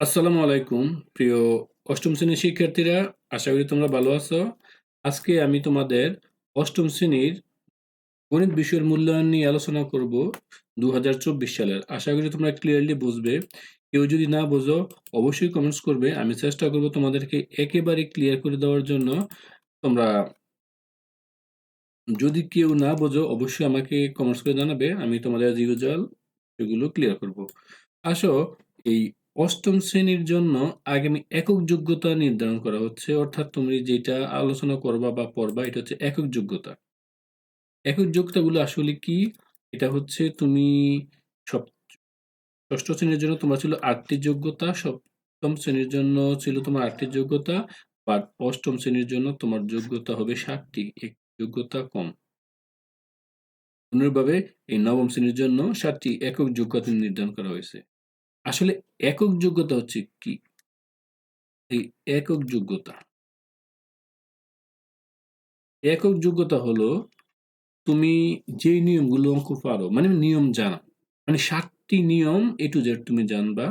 আসসালামু আলাইকুম, প্রিয় অষ্টম শ্রেণির শিক্ষার্থীরা, আশা করি তোমরা ভালো আছো। আজকে আমি তোমাদের অষ্টম শ্রেণির গণিত বিষয়ের মূল্যায়ন নিয়ে আলোচনা করব দুহাজার চব্বিশ সালের। আশা করি তোমরা ক্লিয়ারলি বুঝবে। কেউ যদি না বোঝো, অবশ্যই কমেন্টস করবে। আমি চেষ্টা করব তোমাদেরকে একেবারে ক্লিয়ার করে দেওয়ার জন্য। তোমরা যদি কেউ না বোঝো, অবশ্যই আমাকে কমেন্টস করে জানাবে। আমি তোমাদের as usual সেগুলো ক্লিয়ার করব। আসো, এই অষ্টম শ্রেণির জন্য আগামী একক যোগ্যতা নির্ধারণ করা হচ্ছে। অর্থাৎ তুমি যেটা আলোচনা করবা বা পড়বা, এটা হচ্ছে একক যোগ্যতা। একক যোগ্যতাগুলো আসলে কি? এটা হচ্ছে তুমি সপ ষষ্ঠ শ্রেণির জন্য তোমার ছিল আটটি যোগ্যতা, সপ্তম শ্রেণির জন্য ছিল তোমার আটটি যোগ্যতা বাট অষ্টম শ্রেণির জন্য তোমার যোগ্যতা হবে ষাটটি। এক যোগ্যতা কম। অনুরূপভাবে এই নবম শ্রেণির জন্য সাতটি একক যোগ্যতা নির্ধারণ করা হয়েছে। আসলে একক যোগ্যতা হচ্ছে কি? এই একক যোগ্যতা। একক যোগ্যতা হলো তুমি যে নিয়মগুলো অঙ্ক পারো মানে নিয়ম জানা। মানে সাতটি নিয়ম এ টু জেড তুমি জানবা।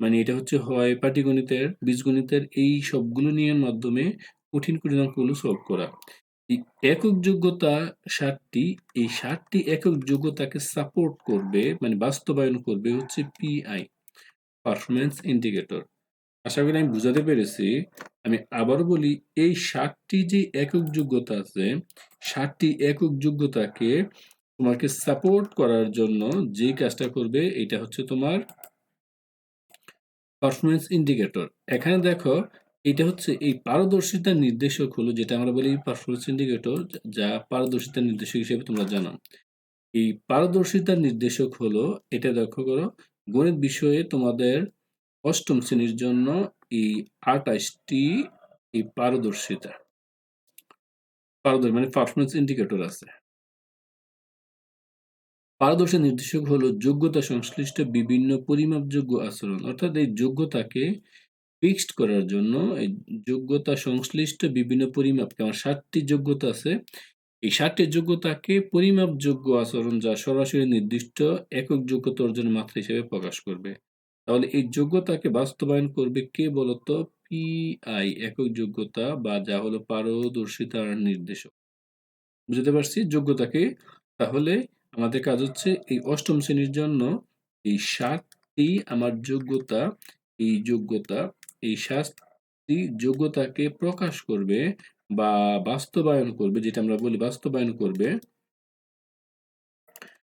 মানে এটা হচ্ছে হয় পাটিগণিতের, বীজগণিতের এই সবগুলো নিয়মের মাধ্যমে কঠিন কঠিন অঙ্কগুলো সলভ করা। একক যোগ্যতা সাতটি, এই সাতটি একক যোগ্যতাকে সাপোর্ট করবে মানে বাস্তবায়ন করবে হচ্ছে পিআই পারফরম্যান্স ইন্ডিকেটর আশা করি আমি বুঝাতে পেরেছি। আমি আবারও বলি, এই ষাটটি যে একক যোগ্যতা আছে ষাটটি একক যোগ্যতাকে তোমাকে সাপোর্ট করার জন্য যে কাজটা করবে, এটা হচ্ছে তোমার পারফরমেন্স ইন্ডিকেটর এখানে দেখো, এটা হচ্ছে এই পারদর্শিতার নির্দেশক হলো, যেটা আমরা বলি পারফরমেন্স ইন্ডিকেটর যা পারদর্শিতার নির্দেশক হিসেবে তোমরা জানো। এই পারদর্শিতার নির্দেশক হলো, এটা লক্ষ্য করো গণিত বিষয়ে তোমাদের অষ্টম শ্রেণির জন্য এই আঠাশটি এই পারদর্শিতা। পারদর্শী মানে পারফরমেন্স ইন্ডিকেটর আছে। পারদর্শী নির্দেশক হলো যোগ্যতা সংশ্লিষ্ট বিভিন্ন পরিমাপযোগ্য আচরণ। অর্থাৎ এই যোগ্যতাকে ফিক্সড করার জন্য এই যোগ্যতা সংশ্লিষ্ট বিভিন্ন পরিমাপ কেমন ষাটটি যোগ্যতা আছে এই ষাটটি যোগ্যতাকে পরিমাপযোগ্য আচরণ যা সরাসরি নির্দিষ্ট একক যোগ্যতা অর্জনের মাত্রা হিসেবে প্রকাশ করবে। তাহলে এই যোগ্যতাকে বাস্তবায়ন করবে কে বলতো? পিআই একক যোগ্যতা বা যা হলো পারদর্শিতার নির্দেশক। বুঝতে পারছি যোগ্যতাকে? তাহলে আমাদের কাজ হচ্ছে এই অষ্টম শ্রেণির জন্য এই সাতটি আমার যোগ্যতা, এই যোগ্যতা, এই সাতটি যোগ্যতাকে প্রকাশ করবে বা বাস্তবায়ন করবে, যেটা আমরা বলি বাস্তবায়ন করবে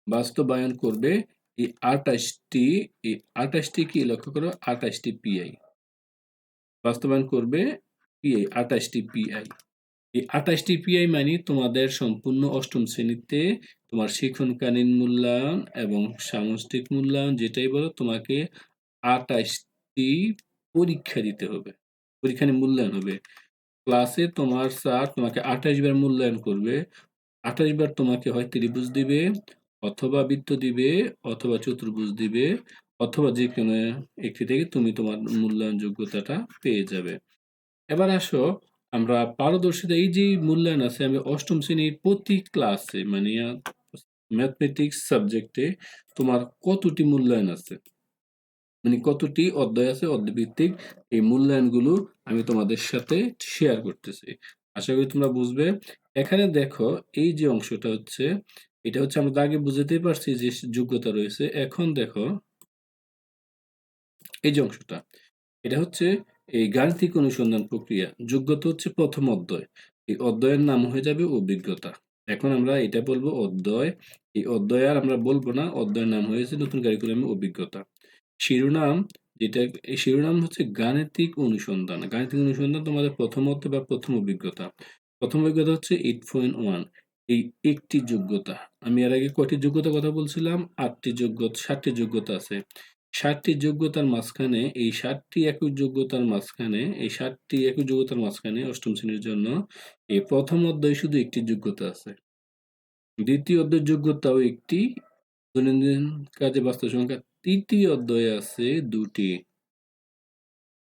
বাস্তবায়ন করবে এই আঠাশটি এই আঠাশটি কি লক্ষ্য করো? আঠাশটি পিআই বাস্তবায়ন করবে পিআই আঠাশটি পিআই এই আঠাশটি পিআই মানে তোমাদের সম্পূর্ণ অষ্টম শ্রেণীতে তোমার শিক্ষণকালীন মূল্যায়ন এবং সামষ্টিক মূল্যায়ন, যেটাই বলো, তোমাকে আঠাশটি পরীক্ষা দিতে হবে। পরীক্ষা মূল্যায়ন হবে। ক্লাসে তোমার স্যার তোমাকে আঠাশ বার মূল্যায়ন করবে। আঠাশ বার তোমাকে হয় ত্রিভুজ দিবে, অথবা বৃত্ত দিবে, অথবা চতুর্ভুজ দিবে, অথবা যে কোনো একটি থেকে তুমি তোমার মূল্যায়ন যোগ্যতাটা পেয়ে যাবে। এবার আসো, আমরা পারদর্শিতা, এই যে মূল্যায়ন আছে, আমি অষ্টম শ্রেণির প্রতি ক্লাসে মানে ম্যাথমেটিক্স সাবজেক্টে তোমার কতটি মূল্যায়ন আছে? মানে কতটি অধ্যায় আছে অধ্যায় ভিত্তিক এই মূল্যায়নগুলো আমি তোমাদের সাথে শেয়ার করতেছি। আশা করি তোমরা বুঝবে। এখানে দেখো, এই যে অংশটা হচ্ছে, এটা হচ্ছে আমরা আগে বুঝতেই পারছি যে যোগ্যতা রয়েছে। এখন দেখো, এই যে অংশটা, এটা হচ্ছে এই গাণিতিক অনুসন্ধান প্রক্রিয়া। যোগ্যতা হচ্ছে প্রথম অধ্যায়। এই অধ্যায়ের নাম হয়ে যাবে অভিজ্ঞতা। এখন আমরা এটা বলব অধ্যায়। এই অধ্যায় আর আমরা বলব না, অধ্যায়ের নাম হয়েছে নতুন কারিকুলামে অভিজ্ঞতা। শিরোনাম যেটা, এই শিরোনাম হচ্ছে গাণিতিক অনুসন্ধান। গাণিতিক অনুসন্ধান তোমাদের প্রথম অধ্যায় বা প্রথম অভিজ্ঞতা। প্রথম অভিজ্ঞতা হচ্ছে এইট পয়েন্ট ওয়ান এই একটি যোগ্যতা। আমি এর আগে কয়টি যোগ্যতা কথা বলছিলাম? আটটি যোগ্যতা ষাটটি যোগ্যতা আছে। ষাটটি যোগ্যতার মাঝখানে, এই ষাটটি একক যোগ্যতার মাঝখানে, এই ষাটটি একক যোগ্যতার মাঝখানে অষ্টম শ্রেণির জন্য এই প্রথম অধ্যায়ে শুধু একটি যোগ্যতা আছে। দ্বিতীয় অধ্যায়ের যোগ্যতাও একটি। দৈনন্দিন কাজে বাস্তব সংখ্যা তৃতীয় অধ্যায়ে আছে দুটি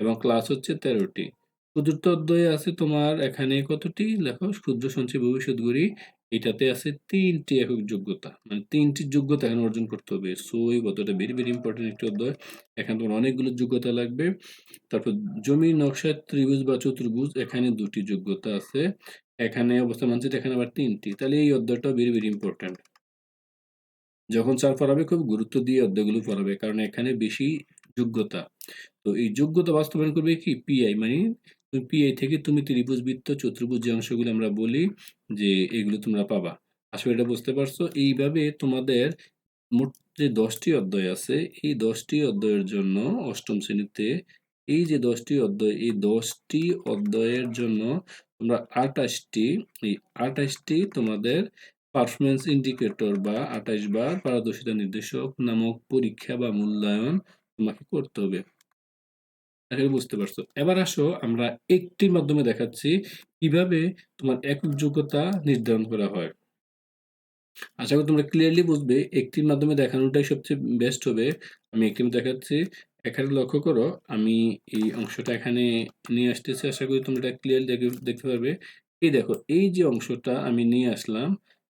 এবং ক্লাস হচ্ছে তেরোটি চতুর্থ অধ্যায়ে আছে তোমার এখানে কতটি লেখো ক্ষুদ্র সঞ্চয় ভবিষ্যৎ গড়ি এটাতে আছে ৩ টি একক যোগ্যতা। মানে তিনটি যোগ্যতা এখানে অর্জন করতে হবে। সো এই গদ্যটা ভেরি, ভেরি ইম্পোর্টেন্ট একটি অধ্যায়। এখানে তোমার অনেকগুলো যোগ্যতা লাগবে। তারপর জমির নকশায় ত্রিভুজ বা চতুর্ভুজ এখানে দুটি যোগ্যতা আছে। এখানে অবস্থা মানচিত্র এখানে আবার তিনটি তাহলে এই অধ্যায়টা ভেরি, ভেরি ইম্পোর্টেন্ট। যখন স্যার পড়াবে খুব গুরুত্ব দিয়ে অধ্যায়গুলো পড়াবে। কারণ এখানে বেশি যোগ্যতা। তো এই যোগ্যতা বাস্তবায়ন করবে কি? পিআই মানে পিআই থেকে তুমি ত্রিভুজ, বৃত্ত, চতুর্ভুজ যে অংশগুলো আমরা বলি যে এগুলো তোমরা পাবা। করি এটা বুঝতে পারছ। এইভাবে তোমাদের মোট যে দশটি অধ্যায় আছে, এই দশটি অধ্যায়ের জন্য অষ্টম শ্রেণীতে এই যে দশটি অধ্যায়, এই দশটি অধ্যায়ের জন্য তোমরা ২৮ টি এই ২৮ টি তোমাদের পারফরম্যান্স ইন্ডিকেটর বা ২৮ বার পারদর্শিতা নির্দেশক নামক পরীক্ষা বা মূল্যায়ন তোমাকে করতে হবে। করি বুঝতে পারছ। এবার আসো আমরা একটির মাধ্যমে দেখাচ্ছি কীভাবে তোমার একক যোগ্যতা নির্ধারণ করা হয়। আশা করি তোমরা ক্লিয়ারলি বুঝবে। একটির মাধ্যমে দেখানোটাই সবচেয়ে বেস্ট হবে। আমি একটি দেখাচ্ছি। এখানে লক্ষ্য করো আমি এই অংশটা এখানে নিয়ে আসতেছি। আশা করি তোমরা এটা ক্লিয়ারলি দেখে দেখতে পারবে। এই দেখো এই যে অংশটা আমি নিয়ে আসলাম,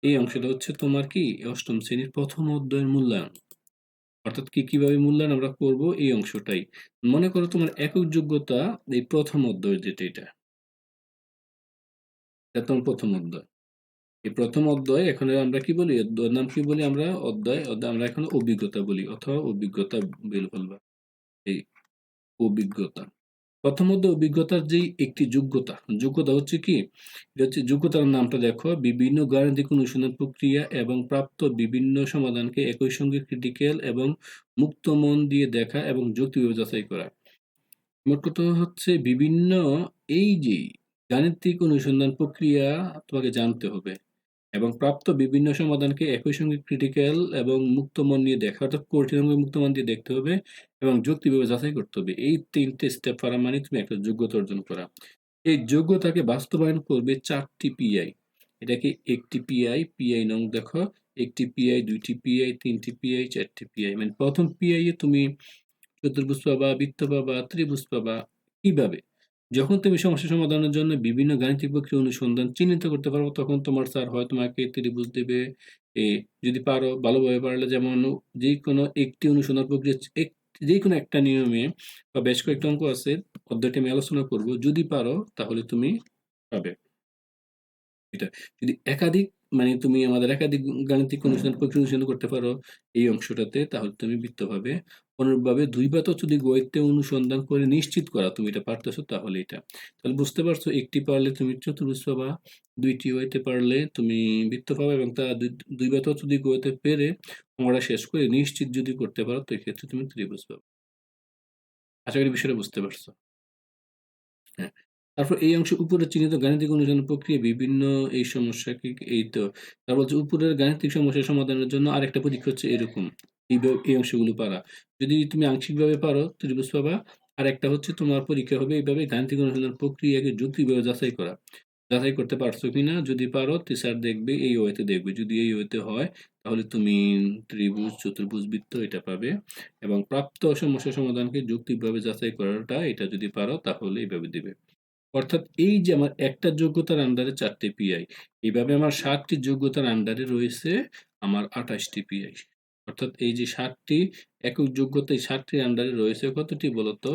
এই অংশটা হচ্ছে তোমার কি অষ্টম শ্রেণির প্রথম অধ্যায়ের মূল্যায়ন। অর্থাৎ কি কীভাবে মূল্যায়ন আমরা করব এই অংশটাই। মনে করো তোমার একক যোগ্যতা এই ১ম অধ্যায় যেটা এটা। এটা তোমার প্রথম অধ্যায়। এই প্রথম অধ্যায় এখানে আমরা কি বলি? নাম কি বলি আমরা? অধ্যায়, অধ্যায় আমরা এখন অভিজ্ঞতা বলি অথবা অভিজ্ঞতা বেল বলবা। এই অভিজ্ঞতা। ১ম অধ্যায় অভিজ্ঞতার যেই একটি যোগ্যতা, যোগ্যতা হচ্ছে কি? হচ্ছে যোগ্যতার নামটা দেখো বিভিন্ন গাণিতিক অনুসন্ধান প্রক্রিয়া এবং প্রাপ্ত বিভিন্ন সমাধানকে একই সঙ্গে ক্রিটিক্যাল এবং মুক্ত মন দিয়ে দেখা এবং যুক্তিভাবে যাচাই করা। মোট কথা হচ্ছে বিভিন্ন এই যে গাণিতিক অনুসন্ধান প্রক্রিয়া তোমাকে জানতে হবে এবং প্রাপ্ত বিভিন্ন সমাধানকে একই সঙ্গে ক্রিটিক্যাল এবং মুক্ত মন নিয়ে দেখা অর্থাৎ কঠিন এবং মুক্ত মন দিয়ে দেখতে হবে এবং যুক্তিভাবে যাচাই করতে হবে। এই ৩ টে স্টেপ পারা মানে তুমি একটা যোগ্যতা অর্জন করা। এই যোগ্যতাকে বাস্তবায়ন করবে ৪ টি পিআই। এটাকে একটি পিআই, পিআই নং দেখো, একটি পিআই, ২ টি পিআই, ৩ টি পিআই, ৪ টি পিআই। মানে ১ম পিআই এ তুমি চতুর্ভুজ পাবা, বৃত্ত পাবা, ত্রিভুজ পাবা। কীভাবে? যখন তুমি সমস্যা সমাধানের জন্য বিভিন্ন গাণিতিক প্রক্রিয়া অনুসন্ধান চিহ্নিত করতে পারো, তখন তোমার স্যার হয় তোমাকে ত্রিভুজ দেবে। এ যদি পারো ভালোভাবে পারলে যেমন যে কোনো একটি অনুসন্ধান প্রক্রিয়া এক যেকোনো একটা নিয়মে বা বেশ কয়েকটা অঙ্ক আছে, অধ্যায়টি আমি আলোচনা করব যদি পারো তাহলে তুমি পাবে। এটা। যদি একাধিক মানে তুমি আমাদের একাধিক গাণিতিক অনুসন্ধান অনুসন্ধান করতে পারো এই অংশটাতে তাহলে তুমি বৃত্ত পাবে। অনুরূপভাবে ২ বা ততোধিক গণিতে অনুসন্ধান করে নিশ্চিত করা তুমি এটা পারতেছো তাহলে এটা। তাহলে বুঝতে পারছ একটি পারলে তুমি চতুর্ভুজ পাবা, ২ টি ওয়েতে পারলে তুমি বৃত্ত পাবা এবং তা ২ ২ বা ততোধিক ওয়েতে পেরে অঙ্কটা শেষ করে নিশ্চিত যদি করতে পারো তো এক্ষেত্রে তুমি ত্রিভুজ পাবে। আশা করি বিষয়টা বুঝতে পারছ। হ্যাঁ। তারপর এই অংশে উপরে চিহ্নিত গাণিতিক অনুসন্ধান প্রক্রিয়া বিভিন্ন এই সমস্যাকে এই তো তারপর হচ্ছে উপরের গাণিতিক সমস্যা সমাধানের জন্য আরেকটা পরীক্ষা হচ্ছে এরকম। এই এই অংশগুলো পারা। যদি তুমি আংশিকভাবে পারো ত্রিভুজ পাবা। আরেকটা হচ্ছে তোমার পরীক্ষা হবে এইভাবে গাণিতিক অনুসন্ধান প্রক্রিয়াকে যুক্তিভাবে যাচাই করা। যাচাই করতে পারছ কিনা যদি পারো স্যার দেখবে এই ওয়েতে দেখবে। যদি এই ওয়েতে হয় তাহলে তুমি ত্রিভুজ, চতুর্ভুজ, বৃত্ত এটা পাবে এবং প্রাপ্ত সমস্যা সমাধানকে যৌক্তিকভাবে যাচাই করাটা এটা যদি পারো তাহলে এইভাবে দিবে। অর্থাৎ এই যে আমার একটা যোগ্যতার আন্ডারে ৪ টি পিআই। এভাবে আমার ৭ টি যোগ্যতার আন্ডারে রয়েছে আমার আঠাশটি পিআই। অর্থাৎ এই যে ৭ টি একক যোগ্যতা, এই ৭ আন্ডারে রয়েছে কতটি বলতো?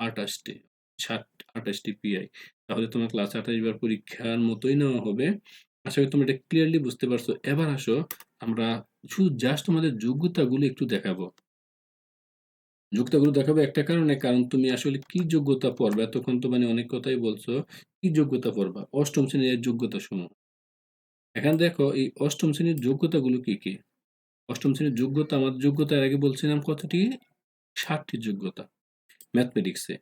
২৮ টি। ৭ ২৮ টি পিআই। তাহলে তোমার ক্লাস ২৮ বার পরীক্ষার মতোই নেওয়া হবে। আশা করি তোমরা এটা ক্লিয়ারলি বুঝতে পারছ। এবার আসো, আমরা শুধু জাস্ট তোমাদের যোগ্যতাগুলো একটু দেখাবো। যোগ্যতাগুলো দেখাবো একটা কারণে, কারণ তুমি আসলে কি যোগ্যতা পড়বে এতক্ষণ তো মানে অনেক কথাই বলছো। কি যোগ্যতা পড়বা? অষ্টম শ্রেণির যোগ্যতা সমূহ এখানে দেখো এই অষ্টম শ্রেণির যোগ্যতাগুলো কি, কি? অষ্টম শ্রেণির যোগ্যতা আমাদের যোগ্যতার আগে বলছিলাম কতটি? ষাটটি যোগ্যতা ম্যাথমেটিক্সে।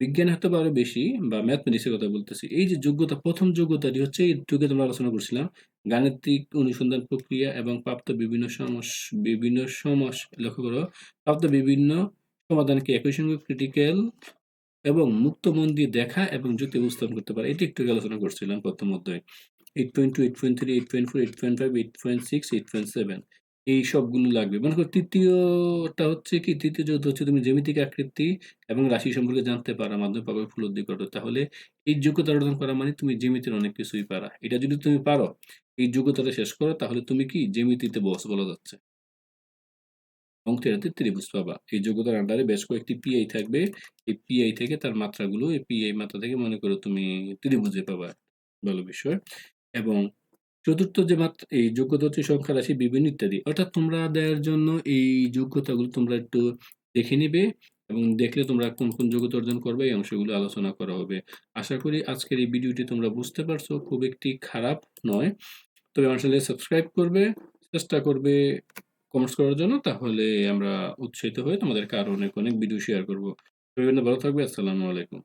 বিজ্ঞানে হয়তো আরও বেশি বা ম্যাথমেটিক্সের কথা বলতেছি। এই যে যোগ্যতা প্রথম যোগ্যতাটি হচ্ছে একটুকে তোমরা আলোচনা করছিলাম। গাণিতিক অনুসন্ধান প্রক্রিয়া এবং প্রাপ্ত বিভিন্ন সমস বিভিন্ন সমস লক্ষ্য করো, প্রাপ্ত বিভিন্ন সমাধানকে একই সঙ্গে ক্রিটিক্যাল এবং মুক্ত মন দিয়ে দেখা এবং যুক্তি উপস্থাপন করতে পারে। এটি একটু আলোচনা করছিলাম প্রথম অধ্যায়ে। 8.2, 8.3, 8.4, 8.5, 8.6, 8.7 এই সবগুলো লাগবে। মনে করো তৃতীয়টা হচ্ছে কি তৃতীয় যৌথ হচ্ছে তুমি জ্যামিতিক আকৃতি এবং রাশি সম্পর্কে জানতে পারা, মাধ্যমিক পাবে উপলব্ধি করো। তাহলে এই যোগ্যতা অর্জন করা মানে তুমি জ্যামিতির অনেক কিছুই পারা। এটা যদি তুমি পারো, এই যোগ্যতাটা শেষ করো তাহলে তুমি কি জ্যামিতিতে বস বলা যাচ্ছে। এবং ত্রিভুজ পাবা। এই যোগ্যতার আন্ডারে বেশ কয়েকটি পিআই থাকবে। এই পিআই থেকে তার মাত্রাগুলো এই পিআই মাত্রা থেকে মনে করো তুমি ত্রিভুজে পাবা। ভালো বিষয়। এবং চতুর্থ যে মাত্রা এই যোগ্যতা হচ্ছে সংখ্যা রাশি বিভিন্ন ইত্যাদি। অর্থাৎ তোমরা দেওয়ার জন্য এই যোগ্যতাগুলো তোমরা একটু দেখে নিবে এবং দেখলে তোমরা কোন, কোন যোগ্যতা অর্জন করবে এই অংশগুলো আলোচনা করা হবে। আশা করি আজকের এই ভিডিওটি তোমরা বুঝতে পারছ। খুব একটি খারাপ নয়। তবে আমার চ্যানেলে সাবস্ক্রাইব করবে, চেষ্টা করবে কমেন্টস করার জন্য তাহলে আমরা উৎসাহিত হয়ে তোমাদেরকে আরও অনেক, অনেক ভিডিও শেয়ার করব ভালো থাকবে। আসসালামু আলাইকুম।